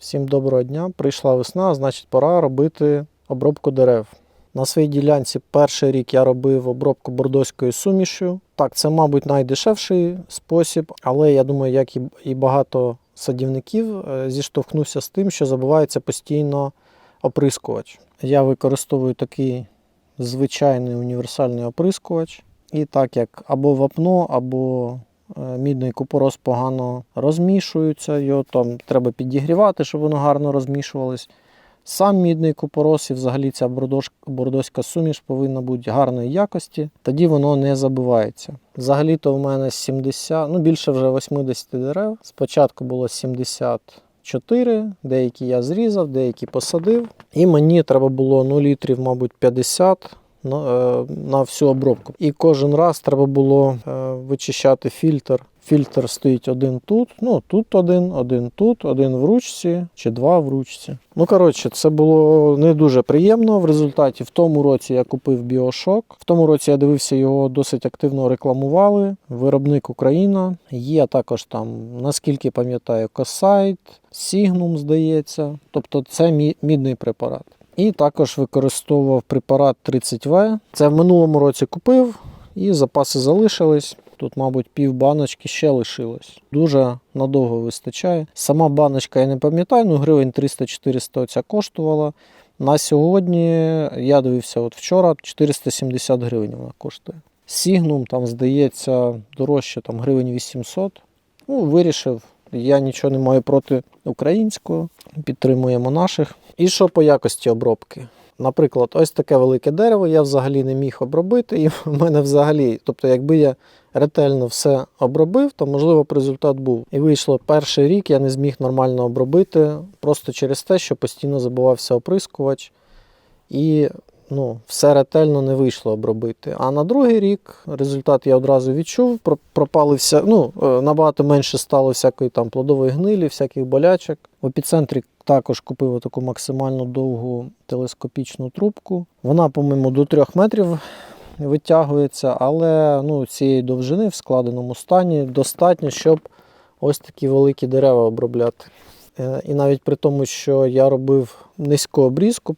Всім доброго дня. Прийшла весна, значить пора робити обробку дерев. На своїй ділянці перший рік я робив обробку бордоською сумішю. Так, це, мабуть, найдешевший спосіб, але я думаю, як і- багато садівників, е, зіштовхнувся з тим, що забувається постійно оприскувач. Я використовую такий звичайний універсальний оприскувач. І так як або вапно, або мідний купорос погано розмішуються, його там треба підігрівати, щоб воно гарно розмішувалось. Сам мідний купорос і взагалі ця бордоська суміш повинна бути гарної якості, тоді воно не забивається. Взагалі-то в мене 70, ну більше вже 80 дерев. Спочатку було 74, деякі я зрізав, деякі посадив. І мені треба було ну, літрів, мабуть, 50 на, е, всю обробку. І кожен раз треба було е, вичищати фільтр. Фільтр стоїть один тут, ну тут один, один тут, один в ручці чи два в ручці. Ну коротше, це було не дуже приємно. В результаті в тому році я купив біошок. В тому році я дивився його досить активно рекламували. Виробник Україна. Є також там, наскільки пам'ятаю, Косайт, Сігнум, здається. Тобто це мідний препарат. І також використовував препарат 30В. Це в минулому році купив, і запаси залишились. Тут, мабуть, пів баночки ще лишилось. Дуже надовго вистачає. Сама баночка я не пам'ятаю, ну гривень 300-400 ця коштувала. На сьогодні я дивився от вчора 470 гривень вона коштує. Сігнум там здається дорожче там гривень 800. Ну, вирішив. Я нічого не маю проти українського, підтримуємо наших. І що по якості обробки? Наприклад, ось таке велике дерево я взагалі не міг обробити, і в мене взагалі, тобто, якби я ретельно все обробив, то можливо б результат був. І вийшло перший рік, я не зміг нормально обробити, просто через те, що постійно забувався оприскувач, і ну, все ретельно не вийшло обробити. А на другий рік результат я одразу відчув, про- пропали вся, ну, е, набагато менше стало всякої там плодової гнилі, всяких болячок. В епіцентрі також купив таку максимально довгу телескопічну трубку. Вона, по-моєму, до 3 метрів витягується, але ну, цієї довжини в складеному стані достатньо, щоб ось такі великі дерева обробляти. Е, І навіть при тому, що я робив низьку обрізку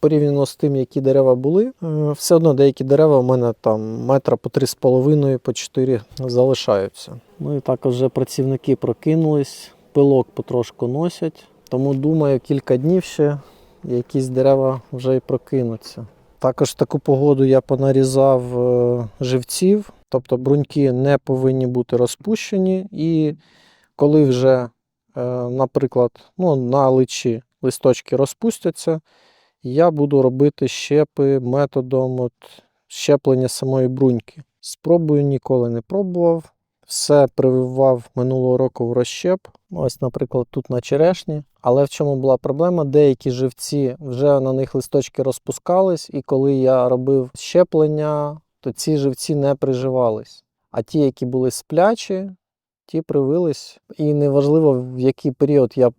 порівняно, з тим, які дерева були, е, все одно деякі дерева у мене там метра по 3,5, по 4 залишаються. Ну і також вже працівники прокинулись, пилок потрошку носять, тому думаю, кілька днів ще якісь дерева вже й прокинуться. Також в таку погоду я понарізав е, живців, тобто бруньки не повинні бути розпущені. І коли вже, наприклад, ну, на личі листочки розпустяться, я буду робити щепи методом от, щеплення самої бруньки. Спробую ніколи не пробував. Все прививав минулого року в розщеп. Ось, наприклад, тут на черешні. Але в чому була проблема? Деякі живці вже на них листочки розпускались, і коли я робив щеплення, то ці живці не приживались. А ті, які були сплячі, ті привились. І неважливо, в який період я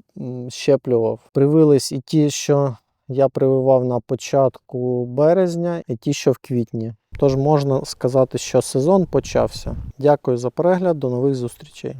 щеплював. Привились і ті, що я прививав на початку березня, і ті, що в квітні. Тож можна сказати, що сезон почався. Дякую за перегляд, до нових зустрічей.